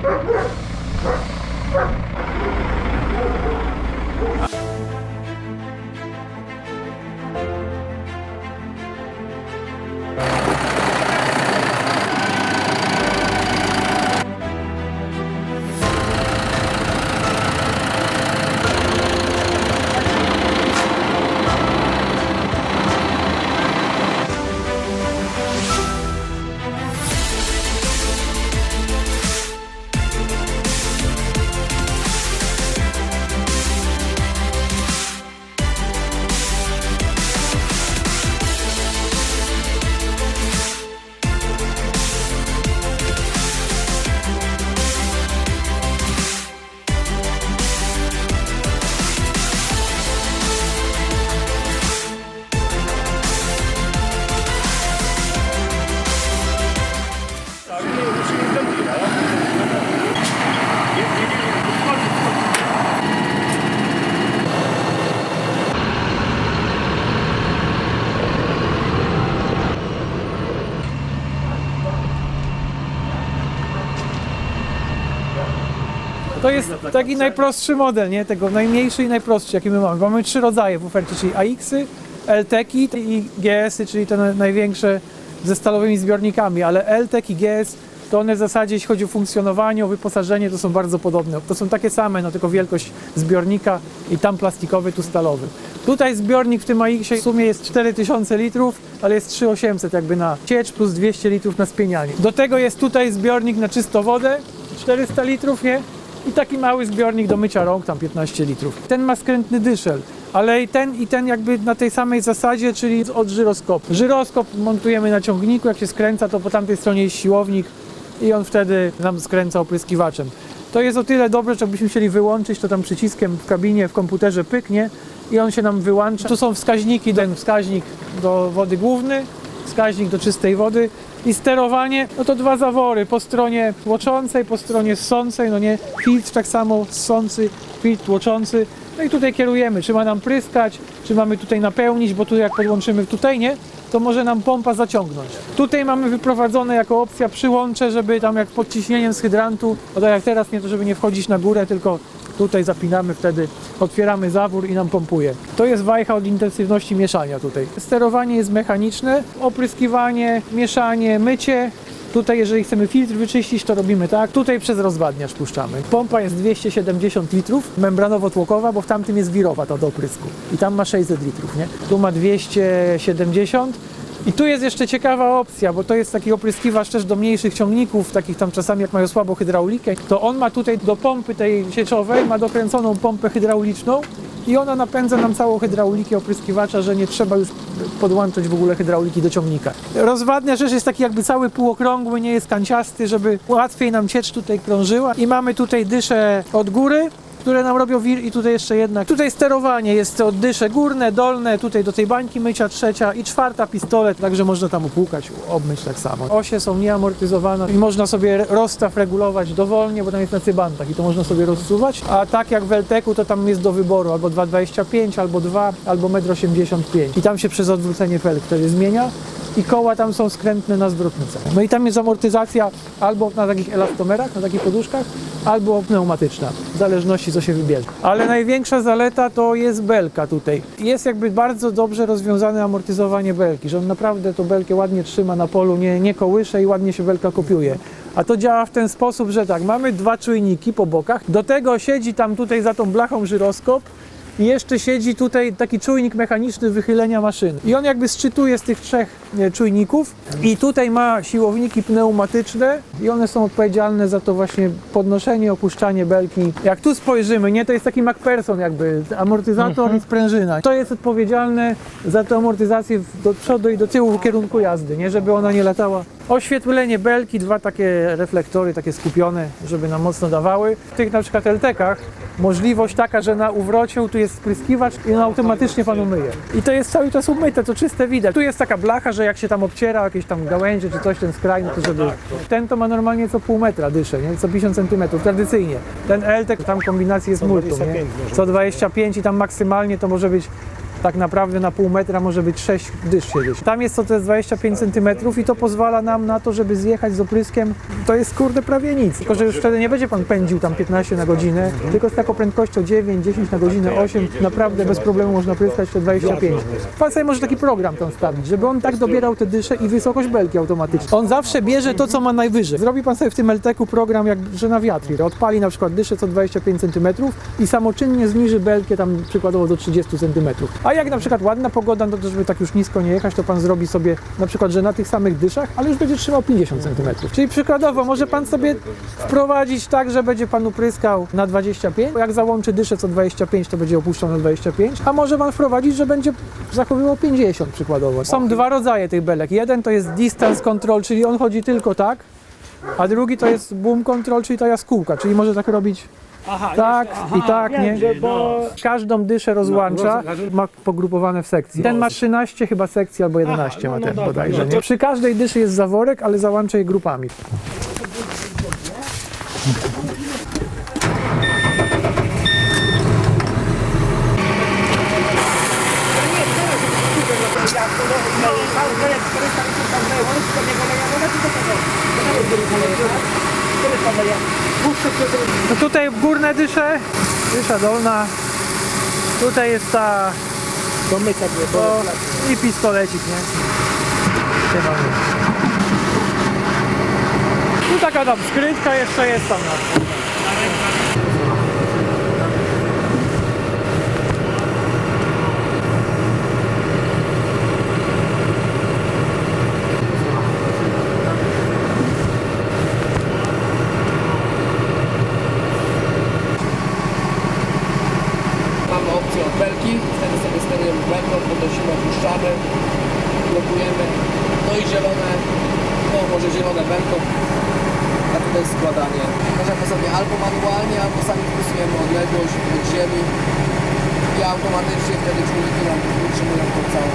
Thank you. To jest taki najprostszy model, nie? Tego najmniejszy i najprostszy, jaki my mamy. Mamy trzy rodzaje w ofercie, czyli AX-y, LTEC-i i GS-y, czyli te na- największe ze stalowymi zbiornikami, ale LTEC i GS to one w zasadzie, jeśli chodzi o funkcjonowanie, o wyposażenie, to są bardzo podobne. To są takie same, no tylko wielkość zbiornika i tam plastikowy, tu stalowy. Tutaj zbiornik w tym AX-ie w sumie jest 4000 litrów, ale jest 3800 jakby na ciecz plus 200 litrów na spienianie. Do tego jest tutaj zbiornik na czystą wodę, 400 litrów, nie? I taki mały zbiornik do mycia rąk, tam 15 litrów. Ten ma skrętny dyszel, ale i ten, i ten jakby na tej samej zasadzie, czyli od żyroskopu. Żyroskop montujemy na ciągniku, jak się skręca, to po tamtej stronie jest siłownik i on wtedy nam skręca opryskiwaczem. To jest o tyle dobre, że jakbyśmy chcieli wyłączyć, to tam przyciskiem w kabinie, w komputerze pyknie i on się nam wyłącza. Tu są wskaźniki, ten wskaźnik do wody główny, wskaźnik do czystej wody i sterowanie, no to dwa zawory, po stronie tłoczącej, po stronie ssącej, no nie, filtr tak samo ssący, filtr tłoczący, no i tutaj kierujemy, czy ma nam pryskać, czy mamy tutaj napełnić, bo tu jak podłączymy tutaj, nie, to może nam pompa zaciągnąć. Tutaj mamy wyprowadzone jako opcja przyłącze, żeby tam jak pod ciśnieniem z hydrantu, bo tak jak teraz nie to, żeby nie wchodzić na górę, tylko Tutaj zapinamy, wtedy otwieramy zawór i nam pompuje. To jest wajcha od intensywności mieszania tutaj. Sterowanie jest mechaniczne, opryskiwanie, mieszanie, mycie. Tutaj jeżeli chcemy filtr wyczyścić, to robimy tak. Tutaj przez rozwadniacz puszczamy. Pompa jest 270 litrów, membranowo-tłokowa, bo w tamtym jest wirowa ta do oprysku. I tam ma 600 litrów, nie? Tu ma 270 i tu jest jeszcze ciekawa opcja, bo to jest taki opryskiwacz też do mniejszych ciągników, takich tam czasami jak mają słabą hydraulikę, to on ma tutaj do pompy tej sieczowej, ma dokręconą pompę hydrauliczną i ona napędza nam całą hydraulikę opryskiwacza, że nie trzeba już podłączać w ogóle hydrauliki do ciągnika. Rozwadniacz też jest taki jakby cały półokrągły, nie jest kanciasty, żeby łatwiej nam ciecz tutaj krążyła i mamy tutaj dysze od góry, które nam robią wir i tutaj jeszcze jedna. Tutaj sterowanie jest od dysze górne, dolne, tutaj do tej bańki mycia trzecia i czwarta pistolet, także można tam upłukać, obmyć tak samo. Osie są nieamortyzowane i można sobie rozstaw regulować dowolnie, bo tam jest na cybantach i to można sobie rozsuwać, a tak jak w LTEC-u to tam jest do wyboru albo 2,25, albo 2, albo 1,85 m i tam się przez odwrócenie felg wtedy zmienia i koła tam są skrętne na zwrotnicę. No i tam jest amortyzacja albo na takich elastomerach, na takich poduszkach, albo pneumatyczna, w zależności co się wybierze. Ale największa zaleta to jest belka tutaj. Jest jakby bardzo dobrze rozwiązane amortyzowanie belki, że on naprawdę tą belkę ładnie trzyma na polu, nie, nie kołysze i ładnie się belka kopiuje. A to działa w ten sposób, że tak, mamy dwa czujniki po bokach, do tego siedzi tam tutaj za tą blachą żyroskop, i jeszcze siedzi tutaj taki czujnik mechaniczny wychylenia maszyny. I on jakby szczytuje z tych trzech czujników i tutaj ma siłowniki pneumatyczne i one są odpowiedzialne za to właśnie podnoszenie, opuszczanie belki. Jak tu spojrzymy, nie, to jest taki MacPherson jakby, amortyzator i sprężyna. To jest odpowiedzialne za tę amortyzację do przodu i do tyłu w kierunku jazdy, nie, żeby ona nie latała. Oświetlenie belki, dwa takie reflektory, takie skupione, żeby nam mocno dawały. W tych na przykład LTK-ach możliwość taka, że na uwrociu tu jest spryskiwacz i on automatycznie panu myje. I to jest cały czas umyte, to czyste widać. Tu jest taka blacha, że jak się tam obciera jakieś tam gałęzie czy coś, ten skrajny, to żeby... Ten to ma normalnie co pół metra dyszę, nie? Co 50 centymetrów, tradycyjnie. Ten LTEK, tam kombinacji jest multum, nie? Co 25 i tam maksymalnie to może być tak naprawdę na pół metra może być 6 dysz siedzieć. Tam jest to te 25 cm i to pozwala nam na to, żeby zjechać z opryskiem. To jest kurde prawie nic. Tylko, że już wtedy nie będzie pan pędził tam 15 na godzinę, tylko z taką prędkością 9, 10 na godzinę, 8, naprawdę bez problemu można pryskać te 25. Pan sobie może taki program tam stawić, żeby on tak dobierał te dysze i wysokość belki automatycznie. On zawsze bierze to, co ma najwyżej. Zrobi pan sobie w tym LTK-u program, jak że na wiatr. Odpali na przykład dyszę co 25 cm i samoczynnie zniży belkę tam przykładowo do 30 cm. A jak na przykład ładna pogoda, no to żeby tak już nisko nie jechać, to pan zrobi sobie na przykład, że na tych samych dyszach, ale już będzie trzymał 50 cm. Czyli przykładowo może pan sobie wprowadzić tak, że będzie pan upryskał na 25, jak załączy dyszę co 25, to będzie opuszczał na 25, a może pan wprowadzić, że będzie zachowywał 50 przykładowo. Są dwa rodzaje tych belek. Jeden to jest distance control, czyli on chodzi tylko tak, a drugi to jest boom control, czyli ta jaskółka, czyli może tak robić Aha, tak jeszcze- aha, i tak, wiem, nie? że- Bo Każdą dyszę rozłącza, roz- ma pogrupowane w sekcji. Ten ma 13 chyba sekcji albo 11 Aha, no, ma no ten dobra, bodajże. no Nie? to- Przy każdej dyszy jest zaworek, ale załącza je grupami. No tutaj górne dysze, dysza dolna, tutaj jest ta my sobie, bo to i pistolecik, nie? Tu taka tam skrytka jeszcze jest tam na Mamy opcję od belki, wtedy sobie sterujemy belką, podnosimy, opuszczamy, blokujemy. No i zielone, no może zielone belką, a tutaj składanie. Możemy sobie albo manualnie, albo sami wpisujemy odległość od ziemi i automatycznie wtedy czujniki nam utrzymują tą całą